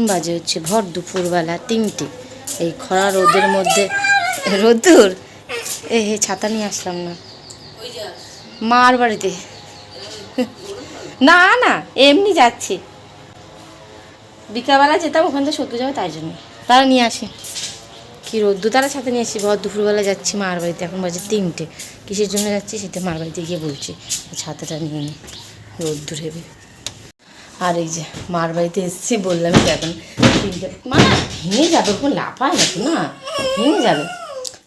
এখন বাজে হচ্ছে, ভর দুপুরবেলা তিনটে। এই খরা রোদের মধ্যে রোদ্দুর এ হে ছাতা নিয়ে আসলাম না। মার বাড়িতে। না না, এমনি যাচ্ছি। বিকালবেলা যেতাম, ওখান থেকে সত্যি যাবে তাই জন্য। তারা নিয়ে আসি। কি রোদ্দু, তারা ছাতা নিয়ে আসি। ভর দুপুরবেলা যাচ্ছি, মার বাড়িতে। এখন বাজে তিনটে। কিসের জন্য যাচ্ছি, সেটা মার বাড়িতে গিয়ে বলছি। ছাতাটা নিয়ে নি। রোদ্দুর হেবে। আর এই যে মার বাড়িতে এসেছি বললাম এখন তিনটে মা ভেঙে যাবে ওরকম লাফায় না তো না? ভেঙে যাবে।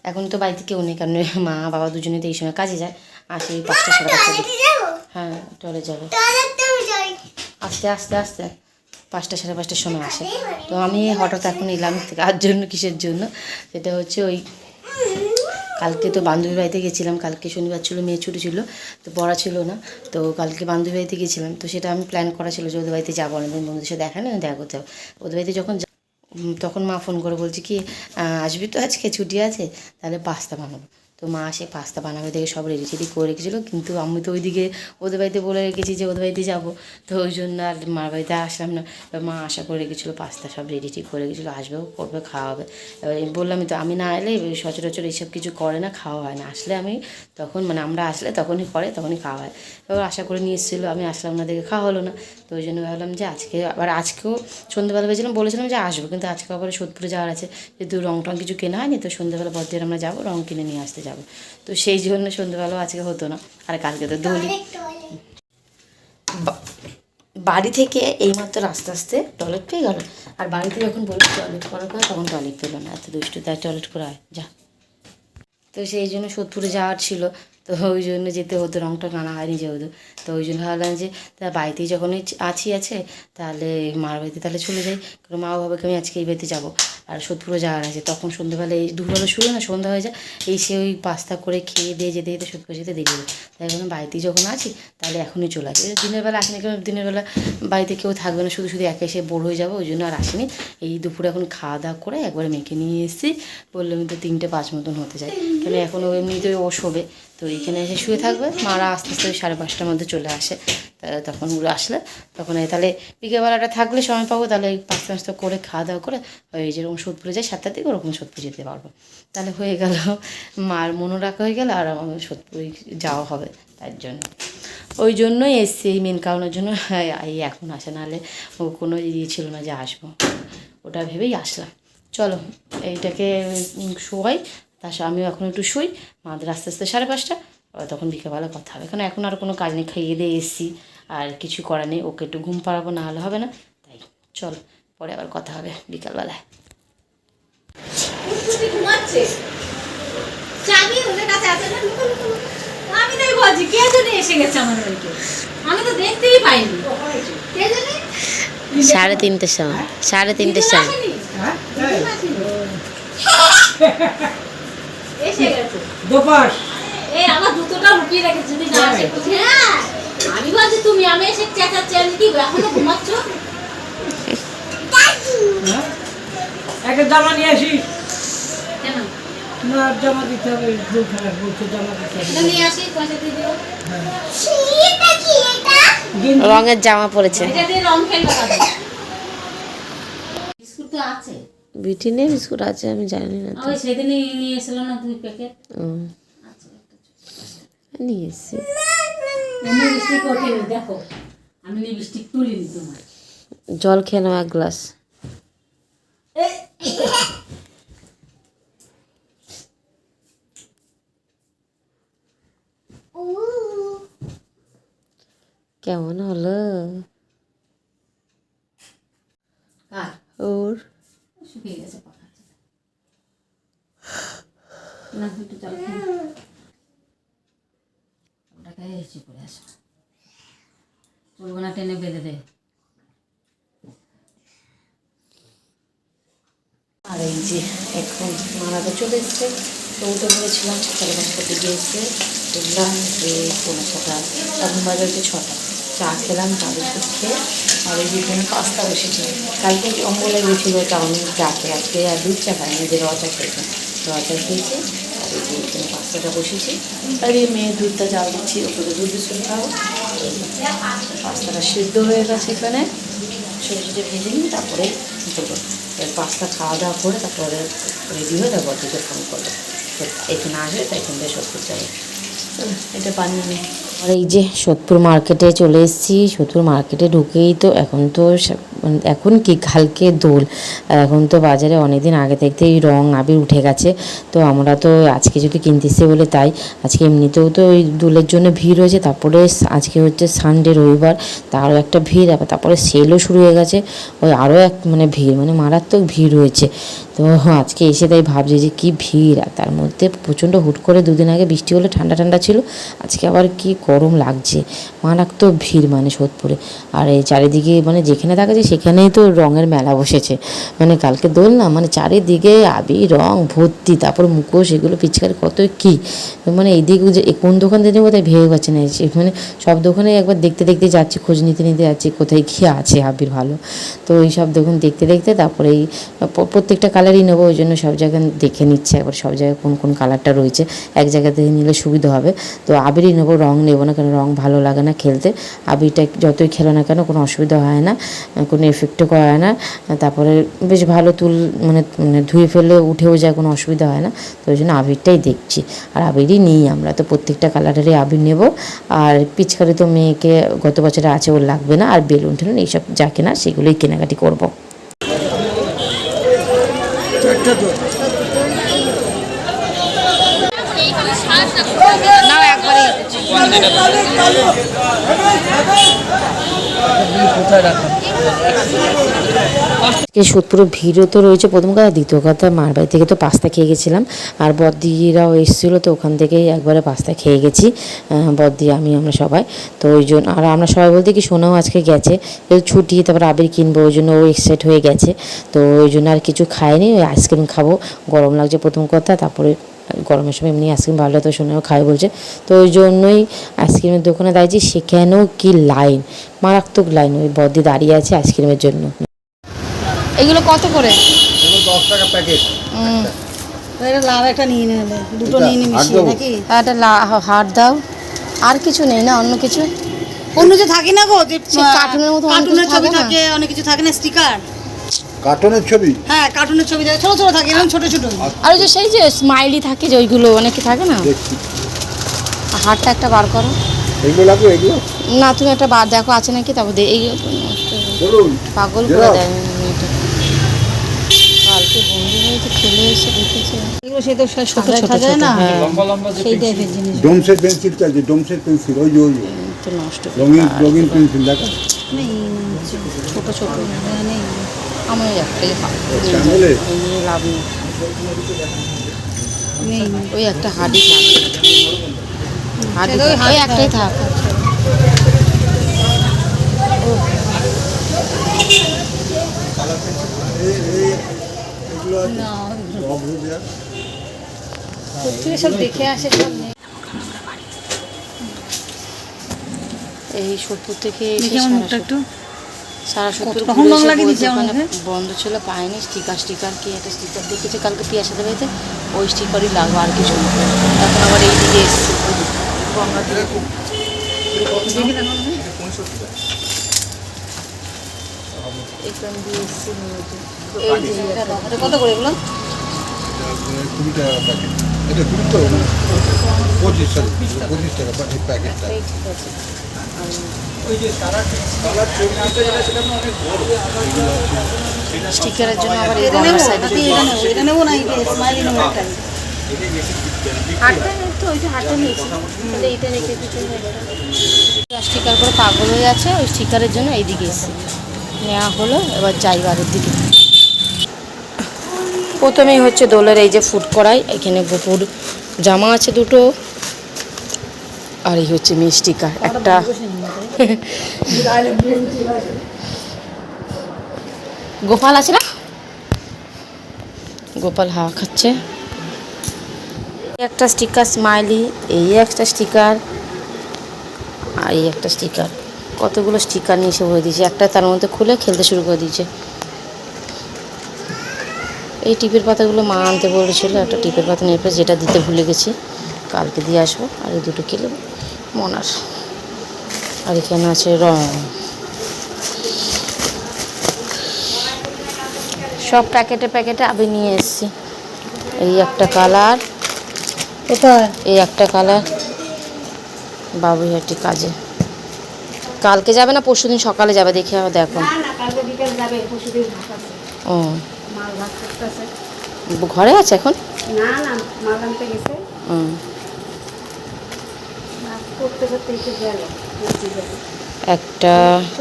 এখন তো বাড়িতে কেউ নেই কারণ মা বাবা দুজনে তো এই সময় কাজে যায়। আসে এই পাঁচটা সাড়ে পাঁচটা হ্যাঁ টলে যাবে। আস্তে আস্তে আস্তে। পাঁচটা সাড়ে পাঁচটার সময় আসে। তো আমি হঠাৎ এখন এলাম কার জন্য কিসের জন্য? সেটা হচ্ছে ওই কালকে তো বান্ধবী বাড়িতে গেছিলাম, কালকে শনিবার ছিল মেয়ে ছুটি ছিল, তো পড়া ছিল না, তো কালকে বান্ধবী বাড়িতে গেছিলাম, তো সেটা আমি প্ল্যান করা ছিল যে ওদের বাড়িতে যাব অনেকদিন, বন্ধুদের সাথে দেখা না দেখা করতে হবে। ওদের বাড়িতে যখন তখন মা ফোন করে বলছে কি আসবি তো আজকে, ছুটি আছে, তাহলে পাস্তা বানাবো। তো মা সে পাস্তা বানাবে দেখে সব রেডি টেডি করে রেখেছিলো। কিন্তু আমি তো ওইদিকে ওদের বাড়িতে বলে রেখেছি যে, ওদের বাড়িতে যাব। তো ওই জন্য আর মার বাড়িতে আসলাম না। এবার মা আশা করে রেখেছিলো পাস্তা সব রেডি টেডি করে রেখেছিলো। আসবেও করবে খাওয়া হবে এবার আমি বললামই তো আমি না এলে সচরাচর এইসব কিছু করে না, খাওয়া হয় না। আসলে আমি তখন মানে আমরা আসলে তখনই করে, তখনই খাওয়া হয়। এবার আশা করে নিয়ে এসেছিল, আমি আসলাম না দেখে খাওয়া হলো না। তো ওই জন্য ভাবলাম যে, আজকে আবার আজকেও সন্ধ্যেবেলা ভেবেছিলাম, বলেছিলাম যে আসব। কিন্তু আজকে আবার সোদপুরে যাওয়ার আছে। যেহেতু রং টং কিছু কেনা হয়নি, তো সন্ধ্যেবেলা বদ্রের আমরা যাব, রং কিনে নিয়ে আসতে যাব। তো সেই জন্য সন্ধ্যেবেলাও আজকে হতো না। আর কালকে তো দোলি। বাড়ি থেকে এইমাত্র আস্তে আস্তে টয়লেট পেয়ে গেল। আর বাড়িতে যখন বলি টয়লেট করার পর তখন টয়লেট পেল না। এত দুষ্টু তাই টয়লেট করা হয় যা। তো সেই জন্য সোদপুরে যাওয়ার ছিল। তো ওই জন্য যেতে হতো রংটা কানা হয়নি যেহেতু। তো ওই জন্য ভাবলাম যে, তা বাড়িতেই যখন আছি, আছে তাহলে মার বাড়িতে তাহলে চলে যাই। কারণ মা বাবাকে আমি আজকে এই বাড়িতে যাব। আর সোদপুরে যাওয়ার আছে। তখন সন্ধ্যেবেলা এই দুপুরবেলা শুরু না সন্ধ্যা হয়ে যায়, এই সে ওই পাস্তা করে খেয়ে দিয়ে যেতে যেতে সোদপুরে যেতে দেরি হবে তাই বললাম বাড়িতেই যখন আছি, তাহলে এখনই চলে আসি। দিনের বেলা আসেনি কেন? দিনের বেলা বাড়িতে কেউ থাকবে না, শুধু শুধু একা এসে বোর হয়ে যাব, ওই জন্য আর আসিনি। এই দুপুরে এখন খাওয়া দাওয়া করে একবার মেয়েকে নিয়ে এসেছি। বললাম তো তিনটে পাঁচ মতন হতে যায় কেন এখন ও এমনিতেই ও শোবে। তো এইখানে এসে শুয়ে থাকবে। মারা আস্তে আস্তে ওই সাড়ে পাঁচটার মধ্যে চলে আসে। তা তখন ওগুলো আসলে, তখন তাহলে বিকেলবেলাটা থাকলে সময় পাবো, তাহলে এই পাঁচটা পাঁচটা করে খাওয়া দাওয়া করে ওই যেরকম সোদপুরে যাই সাতটার দিকে ওরকম সোদপুর যেতে পারব। তাহলে হয়ে গেল, মার মনও রাখা হয়ে গেল আর আমার সোদপুরে যাওয়া হবে তার জন্য। ওই জন্যই এসছি এই মেন কারণের জন্য এই এখন আসে, নাহলে ও কোনো ইয়ে ছিল না যে আসব। ওটা ভেবেই আসলাম। চলো, এইটাকে শোয়াই তার আমিও এখন একটু শুই মাদের আস্তে আস্তে সাড়ে পাঁচটা। তখন বিকেলবেলা কথা হবে। কারণ এখন আর কোনো কাজ নেই খাইয়ে দিয়ে এসছি। আর কিছু করার নেই ওকে একটু ঘুম পাড়াবো না হলে হবে না। তাই চল পরে আবার কথা হবে বিকালবেলায়। তুমি ঘুমাচ্ছে? চাবি ওদের কাছে আছে না? লুকো লুকো লুকো। আমি তাই বলছি কে জানে এসে গেছে আমার বাড়িতে? আমি তো দেখতেই পাইনি। কে জানে? সাড়ে তিনটের সময় সাড়ে তিনটের সময়। আসেনি? এসে গেছে। দোপাস এই আমার জুতোটা লুকিয়ে রেখেছে যদি না আসে হ্যাঁ। আমি ভাবছি তুমি আমি এসে চেঁচাচ্ছি আমি কি এখনও ঘুমাচ্ছ? একটা জামা নিয়ে আসিস কেন? না জামা দিতে হবে দুধ খারাপ বলছে জামা দিতে হবে। নিয়ে আসি পয়সা দিয়ে দিও। রঙের জামা পরেছে। খেলবে দাদা বিস্কুট আছে। বিটিনে বিস্কুট আছে আমি জানি না ওই সেদিনই নিয়ে এসেছিল না দুই প্যাকেট। নিয়ে এসছি আমি লিপস্টিক ওঠেনি দেখো আমি লিপস্টিক তুলিনি তোমার জল খেয়ে নাও এক গ্লাস। কেমন হলো? ওর। শুকিয়ে গেছে না একটু জল নাও। করে টেনে বেঁধে দে আর এই যে এখন মারাতে চলে এসছে পাঁচটা দিকে এসে দেখলাম যে পৌনে ছটা হচ্ছে ছটা। চা খেলাম বিস্কুট খেয়ে, আর এই যেখানে পাস্তা বসেছে। কালকে অম্বলে গেছিল চাউমিন চা খেয়ে আজকে আর দুধ চা খাই নিজের র চা খেয়েছে। র চা খেয়েছি পাস্তাটা বসেছি। আর এই মেয়ে দুধটা জাল দিচ্ছি, ওপরে দুধ বিস্কুট খাব। পাস্তাটা সিদ্ধ হয়ে গেছে এখানে। সবজিটা ভেজে নিই তারপরে করব পাস্তা খাওয়া দাওয়া করে তারপরে রেডি হয়ে তারপর দিকে ফোন করব। এখানে আসবে, তাই এখান থেকে সোদপুর যাবে। এটা বানিয়ে নিই আর এই যে সোদপুর মার্কেটে চলে এসেছি সোদপুর মার্কেটে ঢুকেই তো এখন তো এখন কি কালকে দোল? এখন তো বাজারে অনেকদিন আগে থেকেই রং আবির উঠে গেছে। তো আমরা তো আজকে যদি কিনতে এসেছি বলে তাই। আজকে এমনিতেও তো ওই দোলের জন্য ভিড় হয়েছে। তারপরে আজকে হচ্ছে সানডে রবিবার, তারও একটা ভিড়। আবার তারপরে সেলও শুরু হয়ে গেছে। ওই আরও এক মানে ভিড় মানে মারাত্মক ভিড় হয়েছে। তো আজকে এসে তাই ভাবছি যে কি ভিড়? আর তার মধ্যে প্রচণ্ড হুট করে দুদিন আগে বৃষ্টি হলে ঠান্ডা ঠান্ডা ছিল। আজকে আবার কি গরম লাগছে। মারাত্মক ভিড় মানে সোদপুরে। আর এই চারিদিকে মানে যেখানে দেখা যায় সেখানেই তো রঙের মেলা বসেছে। মানে কালকে দোল না মানে চারিদিকে আবির রং, ভর্তি, তারপর মুখোশ, এগুলো পিচকারি কত কি? মানে এইদিক যে কোন দোকান থেকে তাই ভেবে পাচ্ছে না। মানে সব দোকানে একবার দেখতে দেখতে যাচ্ছি, খোঁজ নিতে নিতে যাচ্ছি, কোথায় কী আছে আবির ভালো। তো এই সব দোকান দেখতে দেখতে তারপরে এই প্রত্যেকটা কালারই নেব, ওই জন্য সব জায়গায় দেখে নিচ্ছে। একবার সব জায়গায় কোন কোন কালারটা রয়েছে, এক জায়গা থেকে নিলে সুবিধা হবে। তো আবিরই নেব, রং নেব না কেন? রং ভালো লাগে না খেলতে। আবিরটা যতই খেলো না কেন, কোনো অসুবিধা হয় না। কোনো এফেক্টও করা হয় না। তারপরে বেশ ভালো তুল মানে মানে ধুয়ে ফেলে উঠেও যায়, কোনো অসুবিধা হয় না। তো ওই জন্য আবিরটাই দেখছি। আর আবিরই নিই আমরা, তো প্রত্যেকটা কালারেরই আবির নেব। আর পিচকারি তো মেয়েকে, গত বছরে আছে, ওর লাগবে না। আর বেলুন টেলুন এইসব যা কেনা, সেগুলোই কেনাকাটি করব। না ভিড়ও তো রয়েছে। প্রথম কথা, দ্বিতীয় কথা, মার বাড়ি থেকে তো পাস্তা খেয়ে গেছিলাম। আর বদ্দিরাও এসেছিল, তো ওখান থেকেই একবারে পাস্তা খেয়ে গেছি। বদ্দি, আমি, আমরা সবাই। তো ওই জন্য, আর আমরা সবাই বলতে কি, সোনাও আজকে গেছে। যেহেতু ছুটি, তারপর আবির কিনবো, ওই জন্য ও এক্সাইট হয়ে গেছে। তো ওই জন্য আর কিছু খাইনি ওই আইসক্রিম খাব, গরম লাগছে প্রথম কথা, তারপরে গরমের সময় এমনি আইসক্রিম ভালো তো সোনাও খায় বলছে। তো ওই জন্যই আইসক্রিমের দোকানে দাঁড়িয়েছি সেখানেও কি লাইন? মারাত্মক লাইন ওই বদ্দি দাঁড়িয়ে আছে আইসক্রিমের জন্য। এগুলো কত করে? এগুলো দশ টাকা প্যাকেট। এটা লাভ একটা নিয়ে নেবে দুটো নিয়ে নিয়ে হাত মিশিয়ে দেবো? নাকি? একটা হাট দাও। আর কিছু নেই না অন্য কিছু? অন্য যে থাকে না গো কার্টুনের মতো কার্টুনের কিছু ছবি থাকে না? থাকে অনেক কিছু থাকে না স্টিকার কার্টনের ছবি? হ্যাঁ কার্টুনের ছবি থাকে ছোট ছোট থাকে এরকম ছোট ছোট। আর ওই যে সেই যে স্মাইলি থাকে যে ওইগুলো অনেকে থাকে না? দেখছি। হাটটা একটা বার করো। এগুলো লাগবে এগুলো? না তুমি একটা বার দেখো আছে নাকি? তারপর দে- এইগুলো হয়ে পাগল করে দেয় কালকে বন্ধু হয়েছে খেলে এসে দেখেছে। এগুলো সে তো ছোট ছোট ছোট ছোট, না? হ্যাঁ। সেই টাইপের জিনিস। ডোমসের পেন্সিল চাইছে ডোমসের পেন্সিল ওই ওই নষ্ট করে রঙিন রঙিন পেন্সিল দেখা। ছোট ছোট নেই। আমি ওই একটাই ভালো আচ্ছা, লাভ নেই। ওই একটা হাডি থাক। ওই হাডি একটাই থাক। সব দেখে আসে সব নেই। এই সোদপুর থেকে আমার একটু। সারা সোদপুর কখন ঘুরে রং এসে লাগিয়ে বলছে দিয়েছে আমার ওখানে মুখে? বন্ধ ছিল পায়নি স্টিকার স্টিকার কি একটা স্টিকার দেখেছে কালকে পিয়া সাথে বাড়িতে? ওই স্টিকারই লাগবে আর কিছু এখন আবার এই দিকে এসছে। এখান দিয়ে কত করে এগুলো? প্যাকেট। এটা কুড়ি তো পঁচিশ পঁচিশ টাকা প্যাকেটটা এই ঠিক আছে। স্টিকারের জন্য আবার এই সাইডে এটা নেব না এটা স্মাইলি নেব একটা স্টিকার করে পাগল হয়ে আছে ওই স্টিকারের জন্য এইদিকে এসে নেওয়া হলো এবার যাই বাড়ির দিকে। প্রথমেই হচ্ছে দোলের এই যে ফুড করাই এখানে গোপুর জামা আছে দুটো। আর এই হচ্ছে মিষ্টিকার একটা গোপাল আছে না? গোপাল হাওয়া খাচ্ছে। একটা স্টিকার স্মাইলি এই একটা স্টিকার আর এই একটা স্টিকার কতগুলো স্টিকার নিয়ে এসে ভরে দিয়েছে, একটা তার মধ্যে খুলে খেলতে শুরু করে দিয়েছে। এই টিপের পাতাগুলো মা আনতে বলেছিল, একটা টিপের পাতা নিয়ে যেটা দিতে ভুলে গেছি, কালকে দিয়ে আসব, আর এই দুটো কিলো মনার। আর এখানে আছে রং। সব প্যাকেটে প্যাকেটে আমি নিয়ে এসেছি। এই একটা কালার কোথায়? এই একটা কালার বাবুইহাটি কাজে। কালকে যাবে না পরশু দিন সকালে যাবে দেখে আবার দেখো। ও। ঘরে আছে এখন? না না গেছে। হুম একটু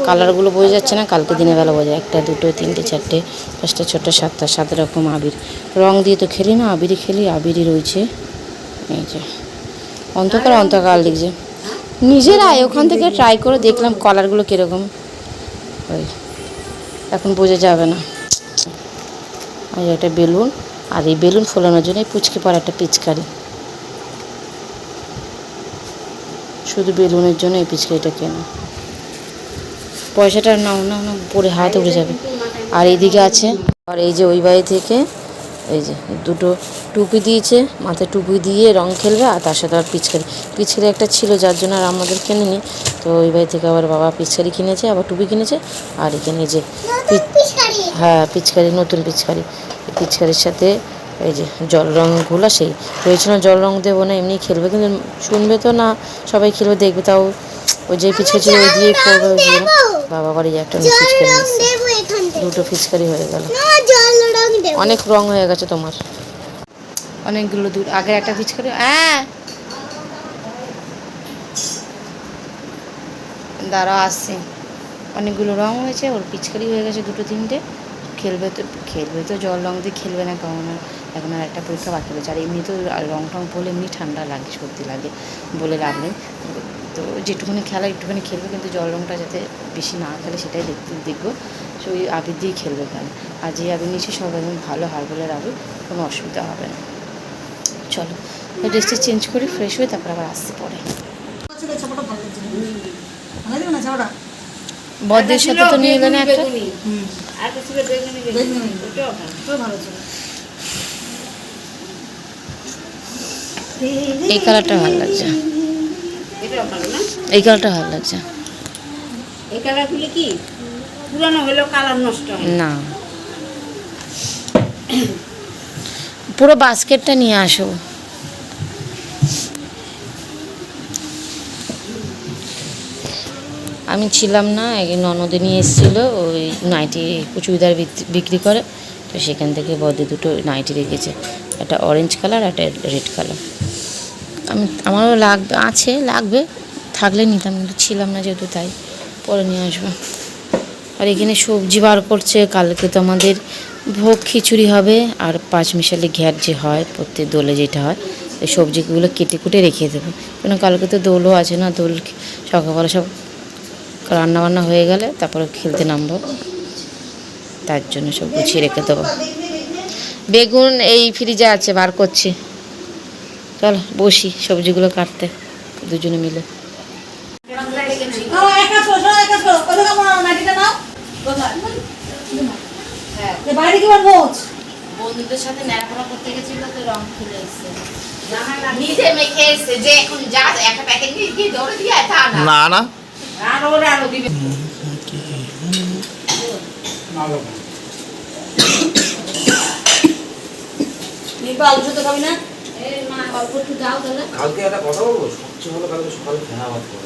কালারগুলো বোঝা যাচ্ছে না, কালকে দিনের বেলা বোঝা একটা, দুটো, তিনটে, চারটে, পাঁচটা, ছটা, সাতটা, সাত রকম আবির। রং দিয়ে তো খেলি না, আবিরই খেলি, আবিরই রয়েছে। এই যে, অন্ধকার অন্ধকার লিখছে নিজেরাই ওখান থেকে ট্রাই করে দেখলাম কালারগুলো কীরকম। ওই, এখন বোঝা যাবে না। আর একটা বেলুন, আর এই বেলুন ফোলানোর জন্য এই পুচকে পর একটা পিচকারি। শুধু বেলুনের জন্য এই পিচকারিটা কেনা? পয়সাটা নাও নাও না পরে হাত উঠে যাবে। আর এইদিকে আছে আর এই যে ওই বাড়ি থেকে এই যে দুটো টুপি দিয়েছে মাথায় টুপি দিয়ে রং খেলবে আর তার সাথে আবার পিচকারি। পিচকারি একটা ছিল যার জন্য আর আমাদের কিনিনি। তো ওই বাড়ি থেকে আবার বাবা পিচকারি কিনেছে আবার টুপি কিনেছে আর এখানে যে হ্যাঁ পিচকারি নতুন পিচকারি। পিচকারির সাথে এই যে জল রংগুলা সেই। ভেবেছিল জল রং দেবো না এমনি খেলবে। কিন্তু শুনবে তো না সবাই খেলবে দেখবে তাও ওই যে পিচকারি ওই দিয়েই করবে ওই বাবা বাড়ি একটা পিচকারি দুটো ফিচকারি হয়ে গেল। অনেক রং হয়ে গেছে তোমার। অনেকগুলো দূর আগের একটা ফিচকারি হ্যাঁ। দাঁড়া আসছে। অনেকগুলো রং হয়েছে ওর পিচকারি হয়ে গেছে দুটো তিনটে। খেলবে তো খেলবে তো জল রং দিয়ে খেলবে না কেমন আর। এখন আর একটা পরীক্ষা বাকি রয়েছে। আর এমনি তো রং টং পড়লে এমনি ঠান্ডা লাগে সর্দি লাগে বলে লাভ নেই। তো যেটুকুনি খেলা একটুখানি খেলবে কিন্তু জল রংটা যাতে বেশি না খেলে সেটাই দেখতে দেখব। সে ওই আবির দিয়েই খেলবে ওখানে আর যে আবির নিয়েছে সব একদম ভালো হার্বেলের আবির কোনো অসুবিধা হবে না। চলো ড্রেসটা চেঞ্জ করি ফ্রেশ হয়ে তারপর আবার আসতে পরে। বদের সাথে তো নিয়ে গেলে একটা। আর কিছু বেগুনি বেগুনি ওটাও ভালো এই কালারটা ভালো লাগছে। এই কালারটা ভালো লাগছে। এই কালারগুলো কি? পুরানো হলেও কালার নষ্ট না। পুরো বাস্কেটটা নিয়ে আসো। আমি ছিলাম না ননদে নিয়ে এসেছিল ওই নাইটি চুড়িদার বিক- বিক্রি করে তো সেখান থেকে বদে দুটো নাইটি রেখেছে। একটা অরেঞ্জ কালার একটা রেড কালার আমি, আমারও লাগবে আছে, লাগবে। থাকলে নিতাম, কিন্তু ছিলাম না যেহেতু, তাই পরে নিয়ে আসব। আর এখানে সবজি বার করছে, কালকে তো আমাদের ভোগ খিচুড়ি হবে, আর পাঁচ মিশালি ঘ্যাট যে হয়, প্রত্যেক দোলে যেটা হয়, এই সবজিগুলো কেটে কুটে রেখে দেবো। কেন কালকে তো দোলও আছে না, দোল সকালবেলা সব রান্না বান্না হয়ে গেলে, তারপরে খেলতে নামবো। তার জন্য সব গুছিয়ে রেখে দেবো। বেগুন এই ফ্রিজে আছে, বার করছি। চল বসি সবজিগুলো কাটতে দুজনে মিলে। বাইরে কি বলব বন্ধুদের সাথে ন্যাড়াপড়া করতে গেছিল তো রং খুলে এসছে। নিজে মেখে এসছে যে এখন যা একটা প্যাকেট নিয়ে গিয়ে দৌড়ে দিয়ে তা না। না না। আর ওরা আরও দিবে আলু সেদ্ধ খাবি না? অল্প একটু দাও তাহলে। কালকে কথা বলব? সবচেয়ে কালকে সকালে ফেনা ভাত করে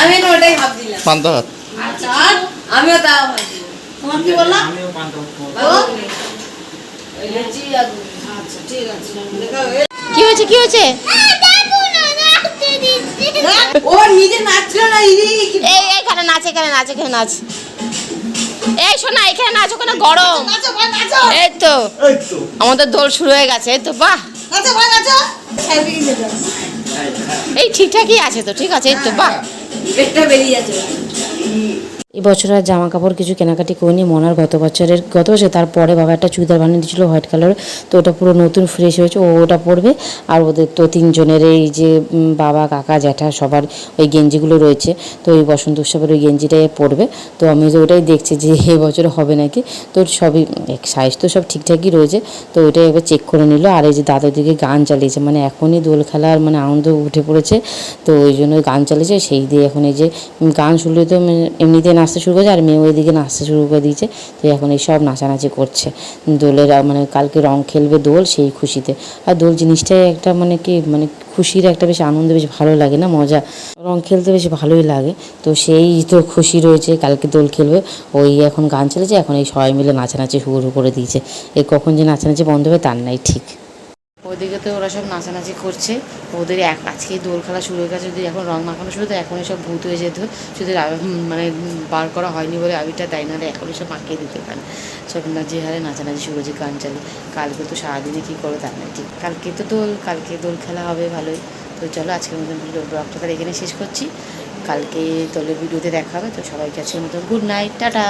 আমি না ওটাই ভাব দিলাম। পান্তা ভাত। আচ্ছা আমিও তা তোমার কি বললাম? আমিও পান্তা ভাত আচ্ছা ঠিক আছে দেখো কি হয়েছে কি হয়েছে? ও নিজে নাচছিল না এই এখানে নাচ এখানে নাচ এখানে নাচ। এই শোনা এখানে নাচ ওখানে গরম। নাচো ভাই নাচো। এই তো। আমাদের দোল শুরু হয়ে গেছে এই তো বাহ। এই ঠিকঠাকই আছে তো ঠিক আছে এই তো বাহ। পেটটা বেরিয়ে যাচ্ছে। এবছর আর জামা কাপড় কিছু কেনাকাটি করিনি মনার গত বছরের, গত বছর তারপরে বাবা একটা চুড়িদার বানিয়ে দিয়েছিল হোয়াইট কালারের তো ওটা পুরো নতুন ফ্রেশ হয়েছে, ও ওটা পরবে। আর ওদের তো তিনজনের এই যে বাবা, কাকা, জ্যাঠা সবার ওই গেঞ্জিগুলো রয়েছে। তো এই বসন্ত উৎসবের ওই গেঞ্জিটাই পরবে। তো আমি তো ওটাই দেখছি যে এবছর হবে নাকি? তো সবই সাইজ তো সব ঠিকঠাকই রয়েছে। তো ওইটাই একবার চেক করে নিল। আর এই যে দাদার দিকে গান চালিয়েছে মানে এখনই দোল খেলার মানে আনন্দ উঠে পড়েছে। তো ওই জন্য গান চালিয়েছে, সেই দিয়ে এখন এই যে, গান শুনলে তো মানে এমনিতে নাচতে শুরু করেছে আর মেয়ে ওইদিকে নাচতে শুরু করে দিয়েছে। তো এখন এই সব নাচানাচি করছে। দোলের মানে কালকে রং খেলবে দোল, সেই খুশিতে। আর দোল জিনিসটাই একটা মানে কি মানে খুশির একটা বেশ আনন্দ, বেশ ভালো লাগে না, মজা। রং খেলতে বেশ ভালোই লাগে। তো সেই তো খুশি রয়েছে, কালকে দোল খেলবে। ওই এখন গান চলেছে এখন এই সবাই মিলে নাচানাচি শুরু করে দিয়েছে। এই কখন যে নাচানাচি বন্ধ হবে তার নাই ঠিক। ওদিকে তো ওরা সব নাচানাচি করছে। ওদের এক আজকেই দোল খেলা শুরু হয়ে গেছে, যদি এখন রং মাখানো শুরু তো এখনই সব ভূত হয়ে যেত। শুধু মানে বার করা হয়নি বলে আবিরটা দেয় না এখনই সব মাখিয়ে দিতে পারে সব না যে হারে নাচানাচি শুরু হয়েছে গান চালিয়ে। কালকে তো সারাদিনে কী করো তার নাই ঠিক। কালকে তো দোল, কালকে দোল খেলা হবে ভালোই। তো চলো আজকের মতন ভিডিও ব্লগটা তাহলে এখানে শেষ করছি। কালকে দোলের ভিডিওতে দেখা হবে, তো সবাইকে আজকের মতন গুড নাইট টাটা।